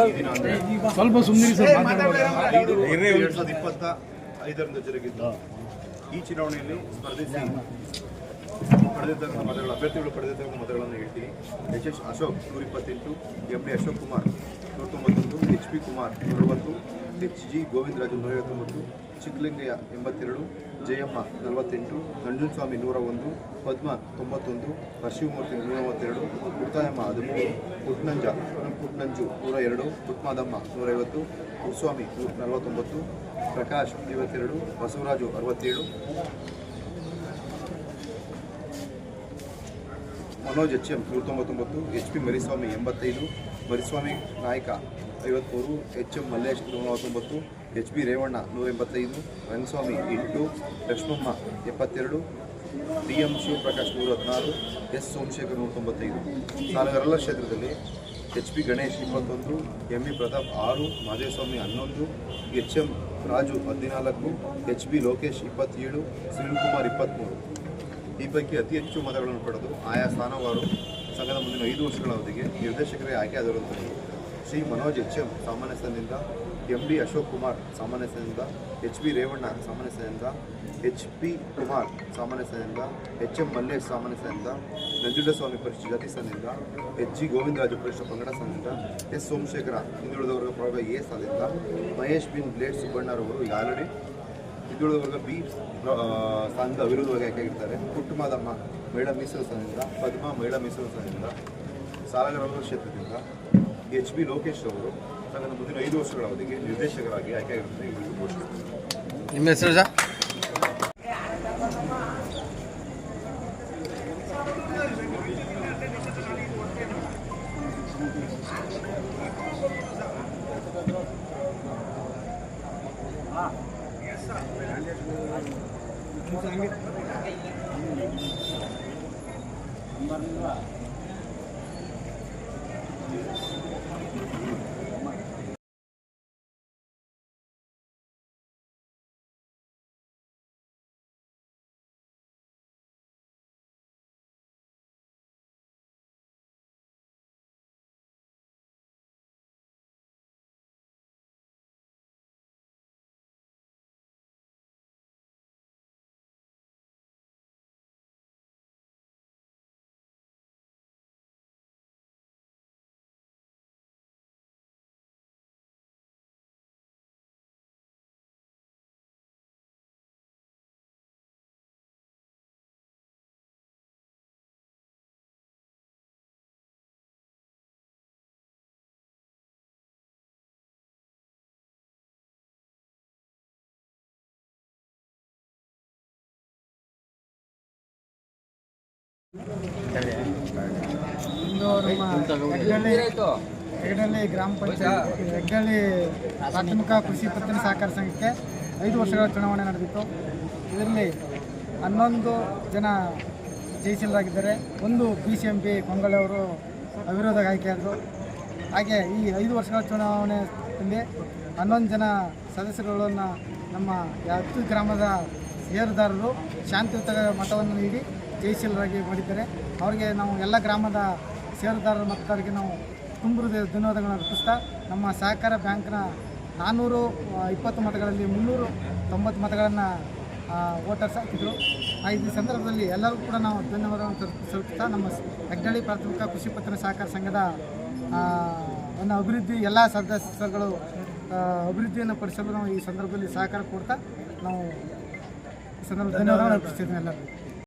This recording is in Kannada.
ಈ ದಿನ ಅಂದರೆ ಸ್ವಲ್ಪ ಸುಮ್ಮನೆ ಎರಡು ಸಾವಿರದ ಇಪ್ಪತ್ತ ಐದರಂದು ಜರುಗಿದ್ದು ಈ ಚುನಾವಣೆಯಲ್ಲಿ ಸ್ಪರ್ಧಿಸಿ ಪಡೆದಿದ್ದಂಥ ಮತಗಳ ಅಭ್ಯರ್ಥಿಗಳು ಪಡೆದಿದ್ದಂಥ ಮತಗಳನ್ನು ಹೇಳ್ತೀನಿ. ಎಚ್ ಎಸ್ ಅಶೋಕ್ ನೂರ ಇಪ್ಪತ್ತೆಂಟು ಎಂ ಡಿ ಅಶೋಕ್ ಕುಮಾರ್ ನೂರ ತೊಂಬತ್ತೊಂದು ಎಚ್ ಪಿ ಕುಮಾರ್ ನೂರ ಅರವತ್ತು ಎಚ್ ಜಿ ಗೋವಿಂದರಾಜು ನೂರ ಐವತ್ತೊಂಬತ್ತು ಚಿಕ್ಕಲಿಂಗಯ್ಯ ಎಂಬತ್ತೆರಡು ಜಯಮ್ಮ ನಲವತ್ತೆಂಟು, ನಂಜುಸ್ವಾಮಿ ನೂರ ಒಂದು ಪದ್ಮ ತೊಂಬತ್ತೊಂದು ಪರಶಿವಮೂರ್ತಿ ನೂರ ಮೂವತ್ತೆರಡು ಪುಟ್ಟಾಯಮ್ಮ ಹದಿಮೂರು, ಪುಟ್ನಂಜ ಪುಟ್ನಂಜು ನೂರ ಎರಡು ಪುಟ್ಮಾದಮ್ಮ ನೂರೈವತ್ತು ಪುಟ್ಸ್ವಾಮಿ ನೂರ ನಲವತ್ತೊಂಬತ್ತು, ಪ್ರಕಾಶ್ ಐವತ್ತೆರಡು, ಬಸವರಾಜು ಅರವತ್ತೇಳು. ಮನೋಜ್ ಎಚ್ ಎಂ ನೂರ ತೊಂಬತ್ತೊಂಬತ್ತು ಎಚ್ ಪಿ ಮರಿಸ್ವಾಮಿ ಎಂಬತ್ತೈದು, ಮರಿಸ್ವಾಮಿ ನಾಯಕ ಐವತ್ತ್ಮೂರು ಎಚ್ ಎಂ ಮಲ್ಲೇಶ್ ನೂರ ನಲವತ್ತೊಂಬತ್ತು ಎಚ್ ಬಿ ರೇವಣ್ಣ ನೂರ ಎಂಬತ್ತೈದು, ರಂಗಸ್ವಾಮಿ ಎಂಟು, ಲಕ್ಷ್ಮಮ್ಮ ಎಪ್ಪತ್ತೆರಡು, ಡಿ ಎಂ ಶಿವಪ್ರಕಾಶ್ ನೂರ ಹದಿನಾರು, ಎಸ್ ಸೋಮಶೇಖರ್ ನೂರ ತೊಂಬತ್ತೈದು. ಸಾಲಗಾರಲ್ಲ ಕ್ಷೇತ್ರದಲ್ಲಿ ಎಚ್ ಪಿ ಗಣೇಶ್ ಇಪ್ಪತ್ತೊಂದು, ಎಂ ಬಿ ಪ್ರತಾಪ್ ಆರು ಮಾದೇಸ್ವಾಮಿ ಹನ್ನೊಂದು, ಎಚ್ ಎಂ ರಾಜು ಹದಿನಾಲ್ಕು, ಎಚ್ ಬಿ ಲೋಕೇಶ್ ಇಪ್ಪತ್ತೇಳು ಸುನಿಲ್ ಕುಮಾರ್ ಇಪ್ಪತ್ತ್ಮೂರು ಈ ಪೈಕಿ ಅತಿ ಹೆಚ್ಚು ಮತಗಳನ್ನು ಪಡೆದು ಆಯಾ ಸ್ಥಾನವಾರು ಸಂಘದ ಮುಂದಿನ ಐದು ವರ್ಷಗಳ ಅವಧಿಗೆ ನಿರ್ದೇಶಕರೇ ಆಯ್ಕೆಯಾದರು ಶ್ರೀ ಮನೋಜ್ ಎಚ್ ಎಂ ಸಾಮಾನ್ಯ ಸ್ಥಾನದಿಂದ ಎಂ ಡಿ ಅಶೋಕ್ ಕುಮಾರ್ ಸಾಮಾನ್ಯ ಸ್ಥಾನದಿಂದ ಎಚ್ ಬಿ ರೇವಣ್ಣ ಸಾಮಾನ್ಯ ಸ್ಥಾನದಿಂದ ಎಚ್ ಪಿ ಕುಮಾರ್ ಸಾಮಾನ್ಯ ಸ್ಥಾನದಿಂದ ಎಚ್ ಎಂ ಮಲ್ಲೇಶ್ ಸಾಮಾನ್ಯ ಸ್ಥಾನದಿಂದ ನಂಜುಂಡಸ್ವಾಮಿ ಪರಿಷತ್ ಜಾತಿ ಸ್ಥಾನದಿಂದ ಎಚ್ ಜಿ ಗೋವಿಂದರಾಜು ಪರಿಷತ್ ಪಂಗಡ ಸ್ಥಾನದಿಂದ ಎಸ್ ಸೋಮಶೇಖರ ಹಿಂದುಳಿದ ವರ್ಗ ಪ್ರಭಾವ ಎ ಸಾಲಿಂದ ಮಹೇಶ್ ಬಿನ್ ಬ್ಲೇಡ್ ಸುಬ್ಬಣ್ಣರವರು ಈಗ ಆಲ್ರೆಡಿ ಹಿಂದುಳಿದ ವರ್ಗ ಬಿ ಸ್ಥಾನದ ಅವಿರೋಧವಾಗಿ ಆಯ್ಕೆಯಾಗಿರ್ತಾರೆ. ಕುಟುಂಬದಮ್ಮ ಮಹಿಳಾ ಮೀಸಲು ಸ್ಥಾನದಿಂದ ಪದ್ಮಾ ಮಹಿಳಾ ಮೀಸಲು ಸ್ಥಾನದಿಂದ ಸಾಲಗಾರ ಕ್ಷೇತ್ರದಿಂದ, ಎಚ್ ಬಿ ಲೋಕೇಶ್ ಅವರು ಸಂಘದ ಮುಂದಿನ ಐದು ವರ್ಷಗಳ ಅವಧಿಗೆ ನಿರ್ದೇಶಕರಾಗಿ ಆಯ್ಕೆಯಾಗಿರುತ್ತಾರೆ ಎಂದು ನಿಮ್ಮ ಹೆಸರು ಸರ್? ಇಂದು ಹೆಗ್ಗಳ್ಳಿ ಗ್ರಾಮ ಪಂಚಾಯತ್ ಹೆಗ್ಗಳ್ಳಿ ಪ್ರಾಥಮಿಕ ಕೃಷಿ ಪತ್ತಿನ ಸಹಕಾರ ಸಂಘಕ್ಕೆ ಐದು ವರ್ಷಗಳ ಚುನಾವಣೆ ನಡೆದಿತ್ತು ಇದರಲ್ಲಿ ಹನ್ನೊಂದು ಜನ ಜಯಿಸಲಾಗಿದ್ದಾರೆ ಒಂದು ಬಿ ಸಿ ಎಂ ಪಿ ಕೊಂಗಳವರು ಅವಿರೋಧ ಆಯ್ಕೆಯಾದರು ಹಾಗೆ ಈ ಐದು ವರ್ಷಗಳ ಚುನಾವಣೆಯಲ್ಲಿ ಹನ್ನೊಂದು ಜನ ಸದಸ್ಯರುಗಳನ್ನು ನಮ್ಮ ಹತ್ತು ಗ್ರಾಮದ ಷೇರುದಾರರು ಶಾಂತಿಯುತ ಮತವನ್ನು ನೀಡಿ ಜಯಶೀಲರಾಗಿ ಮಾಡಿದ್ದಾರೆ. ಅವರಿಗೆ ನಾವು ಎಲ್ಲ ಗ್ರಾಮದ ಷೇರುದಾರರ ಮತದಾರರಿಗೆ ನಾವು ತುಂಬ ಧನ್ಯವಾದಗಳನ್ನು ಅರ್ಪಿಸ್ತಾ, ನಮ್ಮ ಸಹಕಾರ ಬ್ಯಾಂಕ್ನ ನಾನ್ನೂರು ಇಪ್ಪತ್ತು ಮತಗಳಲ್ಲಿ ಮುನ್ನೂರು, ತೊಂಬತ್ತು ಮತಗಳನ್ನು ವೋಟರ್ಸ್ ಹಾಕಿದರು. ಈ ಸಂದರ್ಭದಲ್ಲಿ ಎಲ್ಲರೂ ಕೂಡ ನಾವು ಧನ್ಯವಾದಗಳನ್ನು ತಲ್- ಸಲ್ಲಿಸ್ತಾ ನಮ್ಮ ಹೆಗ್ಗಳಿ ಪ್ರಾಥಮಿಕ ಕೃಷಿ ಪತ್ರ ಸಹಕಾರ ಸಂಘದ ಒಂದು ಅಭಿವೃದ್ಧಿ ಎಲ್ಲ ಸದಸ್ಯರುಗಳು ಅಭಿವೃದ್ಧಿಯನ್ನು ಪಡಿಸಲು ನಾವು ಈ ಸಂದರ್ಭದಲ್ಲಿ ಸಹಕಾರ ಕೊಡ್ತಾ, ನಾವು ಈ ಸಂದರ್ಭದಲ್ಲಿ ಧನ್ಯವಾದಗಳನ್ನು ಅರ್ಪಿಸ್ತಿದ್ದೀನಿ ಎಲ್ಲರಿಗೂ.